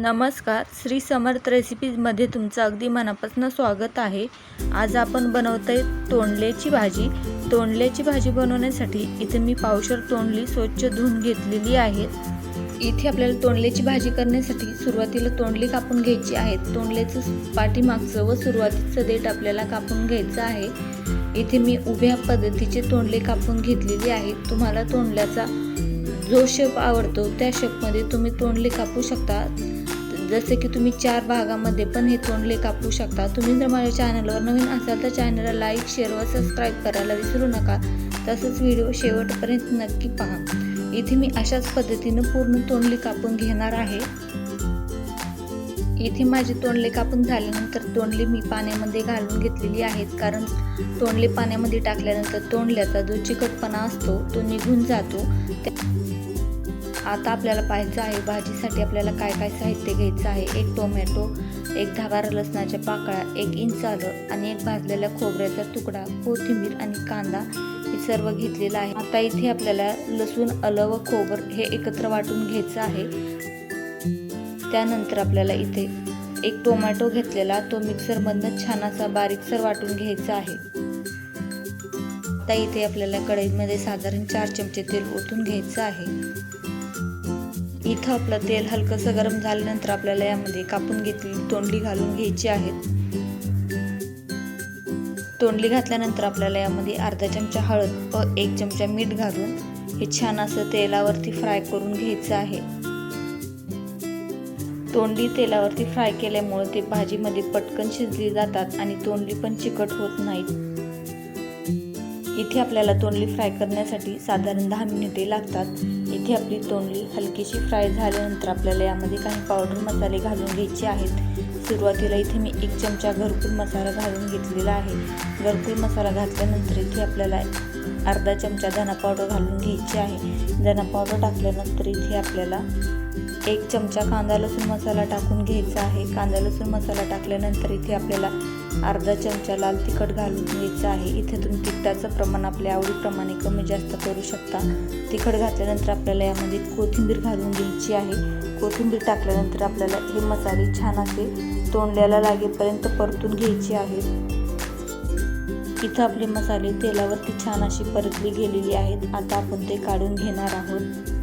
नमस्कार. श्री समर्थ रेसिपीजमध्ये तुमचं अगदी मनापासून स्वागत आहे. आज आपण बनवत आहे तोंडल्याची भाजी. तोंडल्याची भाजी बनवण्यासाठी इथे मी पावशर तोंडली स्वच्छ धुवून घेतलेली आहे. इथे आपल्याला तोंडल्याची भाजी करण्यासाठी सुरुवातीला तोंडली कापून घ्यायची आहे. तोंडल्याचं पाठीमागचं व सुरुवातीचं देठ आपल्याला कापून घ्यायचं आहे. इथे मी उभ्या पद्धतीचे तोंडले कापून घेतलेली आहेत तुम्हाला तोंडल्याचा जो शेप आवडतो त्या शेपमध्ये तुम्ही तोंडले कापू शकता. जसे की तुम्ही चार भागामध्ये पण हे तोंडले कापू शकता. तुम्ही जर माझ्या चॅनलवर नवीन असाल तर चॅनलला लाईक शेअर व सबस्क्राईब करायला विसरू नका. तसंच व्हिडिओ शेवटपर्यंत नक्की पहा. इथे मी अशाच पद्धतीनं पूर्ण तोंडले कापून घेणार आहे. इथे माझे तोंडले कापून झाल्यानंतर तोंडले मी पाण्यामध्ये घालून घेतलेली आहेत. कारण तोंडले पाण्यामध्ये टाकल्यानंतर तोंडल्याचा जो चिकटपणा असतो तो निघून जातो. आता आपल्याला पाहायचं आहे भाजीसाठी आपल्याला काय काय साहित्य घ्यायचं आहे? एक टोमॅटो एक धावार लसणाच्या पाकळ्या एक इंच आलं आणि एक भाजलेल्या खोबऱ्याचा तुकडा कोथिंबीर आणि कांदा हे सर्व घेतलेलं आहे. आता इथे आपल्याला लसूण आलं व खोबर हे एकत्र वाटून घ्यायचं आहे. त्यानंतर आपल्याला इथे एक टोमॅटो घेतलेला तो मिक्सरमधनं छान असा बारीकसर वाटून घ्यायचा आहे. आता इथे आपल्याला कढईमध्ये साधारण चार चमचे तेल ओतून घ्यायचं आहे. इथं आपलं तेल हलकंसं गरम झाल्यानंतर आपल्याला यामध्ये कापून घेतलेली तोंडली घालून घ्यायची आहेत तोंडली घातल्यानंतर आपल्याला यामध्ये अर्धा चमचा हळद व एक चमचा मीठ घालून हे छान असं तेलावरती फ्राय करून घ्यायचं आहे. तोंडली तेलावरती फ्राय केल्यामुळे ते भाजीमध्ये पटकन शिजली जातात आणि तोंडली पण चिकट होत नाहीत. इथे आपल्याला तोंडली फ्राय करण्यासाठी साधारण दहा मिनिटे लागतात. इथे आपली तोंडली हलकीशी फ्राय झाल्यानंतर आपल्याला यामध्ये काही पावडर मसाले घालून घ्यायचे आहेत. सुरुवातीला इथे मी एक चमचा घरकुल मसाला घालून घेतलेला आहे. घरकुल मसाला घातल्यानंतर इथे आपल्याला अर्धा चमचा धना पावडर घालून घ्यायची आहे. धना पावडर टाकल्यानंतर इथे आपल्याला एक चमचा कांदा लसूण मसाला टाकून घ्यायचा आहे. कांदा लसूण मसाला टाकल्यानंतर इथे आपल्याला अर्धा चमचा लाल तिखट घालून घ्यायचं आहे. इथे तुम्ही तिखटाचं प्रमाण आपल्या आवडीप्रमाणे कमी जास्त करू शकता. तिखट घातल्यानंतर आपल्याला यामध्ये कोथिंबीर घालून घ्यायची आहे. कोथिंबीर टाकल्यानंतर आपल्याला हे मसाले छान असे तोंडल्याला लागेपर्यंत परतून घ्यायचे आहे इथं आपले मसाले तेलावरती छान अशी परतली गेलेली आहेत. आता आपण ते काढून घेणार आहोत.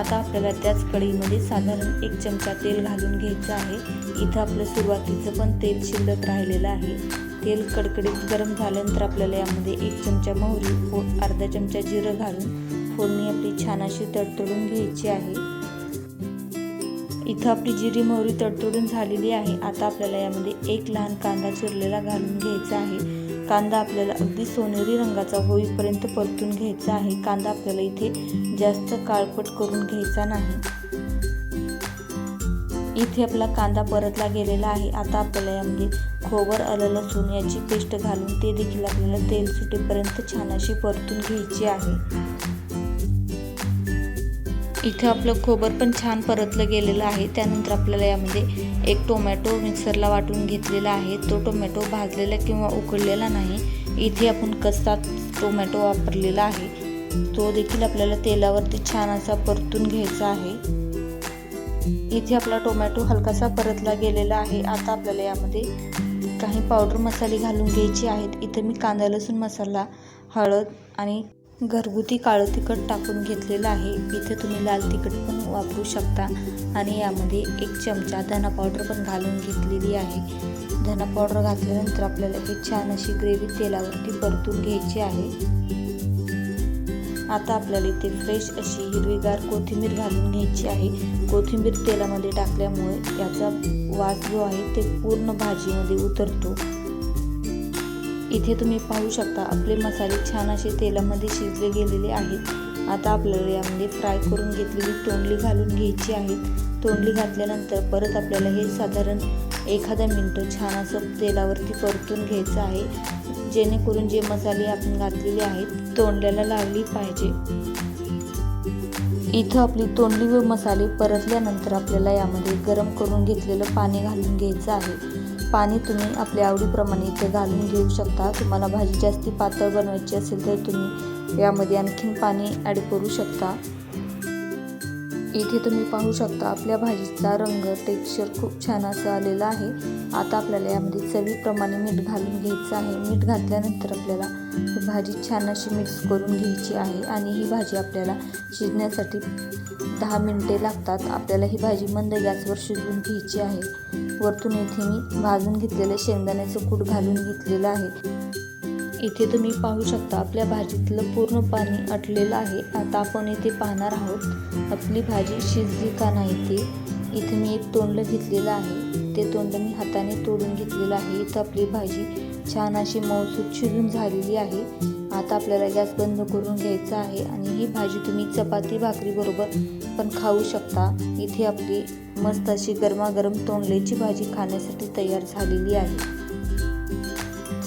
आता आपल्याला त्याच कढईमध्ये साधारण एक चमचा तेल घालून घ्यायचं आहे. इथं आपलं सुरुवातीचं पण तेल शिल्लक राहिलेलं आहे. तेल कडकडीत गरम झाल्यानंतर आपल्याला यामध्ये एक चमचा मोहरी फो अर्धा चमचा जिरं घालून फोडणी आपली छान अशी तडतडून घ्यायची आहे. इथं आपली जिरी मोहरी तडतडून झालेली आहे. आता आपल्याला यामध्ये एक लहान कांदा चिरलेला घालून घ्यायचा आहे. कांदा आपल्याला अगदी सोनेरी रंगाचा होईपर्यंत परतून घ्यायचा आहे. कांदा आपल्याला इथे जास्त काळपट करून घ्यायचा नाही. इथे आपला कांदा परतला गेलेला आहे. आता आपल्याला यामध्ये खोबर आलं लसूण याची पेस्ट घालून ते देखील आपल्याला तेल सुटेपर्यंत छान अशी परतून घ्यायची आहे. इथे आपलं खोबर पण छान परतलं गेलेलं आहे. त्यानंतर आपल्याला यामध्ये एक टोमॅटो मिक्सरला वाटून घेतलेला आहे. तो टोमॅटो भाजलेला किंवा उकडलेला नाही. इथे आपण कच्चा टोमॅटो वापरलेला आहे. तो देखील आपल्याला तेलावरती छान असा परतून घ्यायचा आहे. इथे आपला टोमॅटो हलकासा परतला गेलेला आहे. आता आपल्याला यामध्ये काही पावडर मसाले घालून घ्यायचे आहेत. इथे मी कांदा लसूण मसाला हळद आणि घरगुती काळं तिखट टाकून घेतलेलं आहे. इथे तुम्ही लाल तिखट पण वापरू शकता. आणि यामध्ये एक चमचा धना पावडर पण घालून घेतलेली आहे. धना पावडर घातल्यानंतर आपल्याला ही छान अशी ग्रेव्ही तेलावरती परतून घ्यायची आहे. आता आपल्याला इथे फ्रेश अशी हिरवीगार कोथिंबीर घालून घ्यायची आहे. कोथिंबीर तेलामध्ये टाकल्यामुळे याचा वास जो आहे ते पूर्ण भाजीमध्ये उतरतो. इथे तुम्ही पाहू शकता आपले मसाले छान असे तेलामध्ये शिजले गेलेले आहेत. आता आपल्याला यामध्ये फ्राय करून घेतलेली तोंडली घालून घ्यायची आहे. तोंडली घातल्यानंतर परत आपल्याला हे साधारण एखादा मिनटं छान असं तेलावरती परतून घ्यायचं आहे. जेणेकरून जे मसाले आपण घातलेले आहेत तोंडल्याला लागली पाहिजे. इथं आपली तोंडली व मसाले परतल्यानंतर आपल्याला यामध्ये गरम करून घेतलेलं पाणी घालून घ्यायचं आहे. पाणी तुम्ही आपल्या आवडीप्रमाणे इथे घालून घेऊ शकता. तुम्हाला भाजी जास्ती पातळ बनवायची असेल तर तुम्ही यामध्ये आणखीन पाणी ॲड करू शकता. इथे तुम्ही पाहू शकता आपल्या भाजीचा रंग टेक्स्चर खूप छान असं आलेलं आहे. आता आपल्याला यामध्ये चवीप्रमाणे मीठ घालून घ्यायचं आहे. मीठ घातल्यानंतर आपल्याला ही भाजी छान अशी मिक्स करून घ्यायची आहे आणि ही भाजी आपल्याला शिजण्यासाठी दहा मिनटे लागतात. आपल्याला ही भाजी मंद गॅसवर शिजवून घ्यायची आहे. वरतून इथे मी भाजून घेतलेलं शेंगदाण्याचं कूट घालून घेतलेलं आहे. इथे तुम्ही पाहू शकता आपल्या भाजीतलं पूर्ण पाणी आटलेलं आहे. आता आपण इथे पाहणार आहोत आपली भाजी शिजली का नाही ते. इथे मी एक तोंडलं घेतलेलं आहे. ते तोंड मी हाताने तोडून घेतलेलं आहे. इथं आपली भाजी छान अशी मऊसूत शिजून झालेली आहे. आता आपल्याला गॅस बंद करून घ्यायचा आहे आणि ही भाजी तुम्ही चपाती भाकरीबरोबर पण खाऊ शकता. इथे आपली मस्त अशी गरमागरम तोंडल्याची भाजी खाण्यासाठी तयार झालेली आहे.